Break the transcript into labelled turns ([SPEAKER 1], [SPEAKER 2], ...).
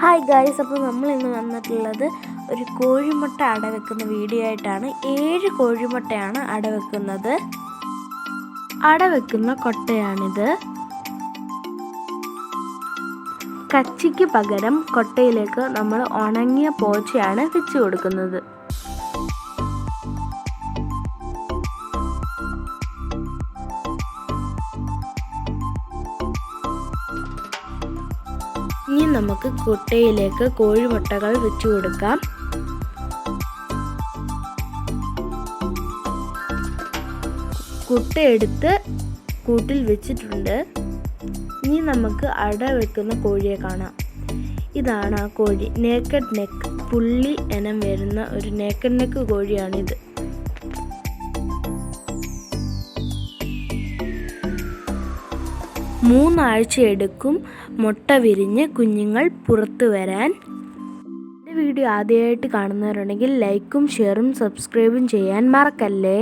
[SPEAKER 1] Hi guys അപ്പോൾ നമ്മൾ ഇന്ന് വന്നിട്ടുള്ളത് ഒരു കോഴിമുട്ട അടവെക്കുന്ന വീഡിയോ ആയിട്ടാണ്. ഏഴ് കോഴിമുട്ടയാണ് അടവെക്കുന്നത് അടവെക്കുന്ന കൊട്ടയാണിത്. കച്ചിക്ക് പകരം കൊട്ടയിലേക്ക് നമ്മൾ ഉണങ്ങിയ പോച്ചയാണ് വെച്ച് കൊടുക്കുന്നത്. ഇനി നമുക്ക് കുട്ടയിലേക്ക് കോഴിമുട്ടകൾ വെച്ചു കൊടുക്കാം. കുട്ടയെടുത്ത് കൂട്ടിൽ വെച്ചിട്ടുണ്ട്. ഇനി നമുക്ക് അട വെക്കുന്ന കോഴിയെ കാണാം. ഇതാണ് ആ കോഴി. നേക്കഡ് നെക്ക് പുള്ളി എനം വരുന്ന ഒരു നേക്കഡ് നെക്ക് കോഴിയാണിത്. മൂന്നാഴ്ച എടുക്കും മുട്ട വിരിഞ്ഞ് കുഞ്ഞുങ്ങൾ പുറത്തു വരാൻ. വീഡിയോ ആദ്യമായിട്ട് കാണുന്നവരുണ്ടെങ്കിൽ ലൈക്കും ഷെയറും സബ്സ്ക്രൈബും ചെയ്യാൻ മറക്കല്ലേ?